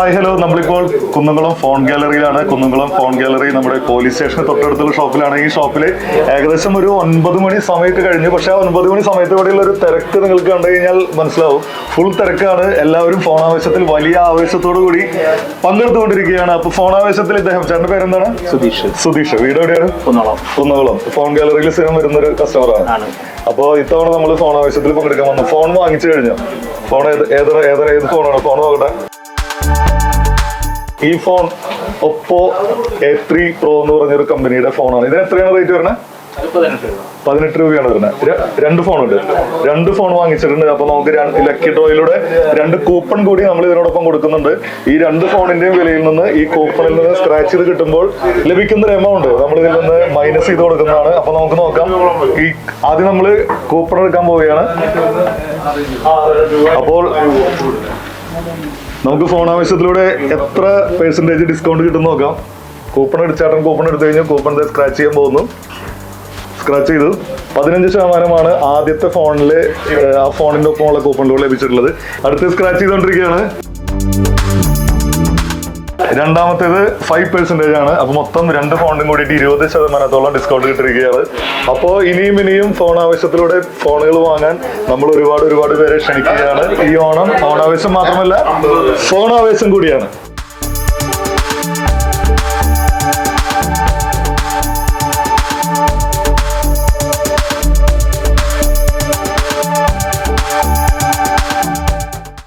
Hi hello. നമ്മളിപ്പോൾ Kunnamkulam phone ഗാലറിയിലാണ്. Kunnamkulam phone gallery നമ്മുടെ പോലീസ് സ്റ്റേഷന് തൊട്ടടുത്തുള്ള ഷോപ്പിലാണ്. ഈ ഷോപ്പിൽ ഏകദേശം ഒരു ഒൻപത് മണി സമയത്ത് കഴിഞ്ഞു. പക്ഷേ ആ ഒൻപത് മണി സമയത്ത് ഇവിടെയുള്ള ഒരു തിരക്ക് നിങ്ങൾക്ക് കണ്ടു കഴിഞ്ഞാൽ മനസ്സിലാവും. ഫുൾ തിരക്കാണ്. എല്ലാവരും ഫോൺ ആവേശത്തിൽ വലിയ ആവേശത്തോടു കൂടി പങ്കെടുത്തുകൊണ്ടിരിക്കുകയാണ്. അപ്പോൾ ഫോൺ ആവേശത്തിൽ ഇദ്ദേഹം ചേട്ടൻ പേരെന്താണ്? സുധീഷ്. സുധീഷ്. വീട് എവിടെയാണ്? കുന്നകുളം. കുന്നകുളം. ഫോൺ ഗാലറിയിൽ സ്ഥിരം വരുന്ന ഒരു കസ്റ്റമറാണ് അപ്പോൾ ഇത്തവണ നമ്മൾ ഫോൺ ആവേശത്തിൽ പങ്കെടുക്കാൻ വന്നു. ഫോൺ വാങ്ങിച്ചു കഴിഞ്ഞു. ഫോൺ ഏത് ഏത് ഏത് ഏത് ഫോണാണ്? ഫോൺ നോക്കട്ടെ ഈ phone Oppo A three Pro എന്ന് പറഞ്ഞൊരു കമ്പനിയുടെ ഫോണാണ്. ഇതിന് എത്രയാണ് റേറ്റ് വരുന്നത്? പതിനെട്ട് രൂപയാണ് വരുന്നത്. രണ്ട് ഫോണുണ്ട്. രണ്ട് ഫോൺ വാങ്ങിച്ചിട്ടുണ്ട്. അപ്പൊ നമുക്ക് ലക്കി ഡ്രോയിലൂടെ രണ്ട് കൂപ്പൺ കൂടി നമ്മൾ ഇതിനോടൊപ്പം കൊടുക്കുന്നുണ്ട്. ഈ രണ്ട് ഫോണിന്റെയും വിലയിൽ നിന്ന് ഈ കൂപ്പണിൽ നിന്ന് സ്ക്രാച്ച് ചെയ്ത് കിട്ടുമ്പോൾ ലഭിക്കുന്ന ഒരു എമൗണ്ട് നമ്മൾ ഇതിൽ നിന്ന് മൈനസ് ചെയ്ത് കൊടുക്കുന്നതാണ്. അപ്പൊ നമുക്ക് നോക്കാം. ഈ ആദ്യം നമ്മൾ കൂപ്പൺ എടുക്കാൻ പോവുകയാണ്. അപ്പോൾ നമുക്ക് ഫോൺ ആവശ്യത്തിലൂടെ എത്ര പെർസെന്റേജ് ഡിസ്കൗണ്ട് കിട്ടും നോക്കാം. കൂപ്പൺ അടിച്ചാട്ടൻ കൂപ്പൺ എടുത്തു കഴിഞ്ഞു കൂപ്പൺ സ്ക്രാച്ച് ചെയ്യാൻ പോകുന്നു. സ്ക്രാച്ച് ചെയ്തു. പതിനഞ്ച് ശതമാനമാണ് ആദ്യത്തെ ഫോണിൽ ആ ഫോണിന്റെ ഒപ്പമുള്ള കൂപ്പണിലൂടെ ലഭിച്ചിട്ടുള്ളത്. അടുത്ത് സ്ക്രാച്ച് ചെയ്തുകൊണ്ടിരിക്കുകയാണ് രണ്ടാമത്തേത് ഫൈവ് പെർസെന്റേജ് ആണ്. അപ്പോൾ മൊത്തം രണ്ട് ഫോണിനും കൂടിയിട്ട് ഇരുപത് ശതമാനത്തോളം ഡിസ്കൗണ്ട് കിട്ടിയിരിക്കുകയാണ്. അപ്പോൾ ഇനിയും ഇനിയും ഫോൺ ആവശ്യത്തിലൂടെ ഫോണുകൾ വാങ്ങാൻ നമ്മൾ ഒരുപാട് ഒരുപാട് പേരെ ക്ഷണിക്കുകയാണ്. ഈ ഓണം ഓണാവേശം മാത്രമല്ല ഫോൺ ആവേശം കൂടിയാണ്.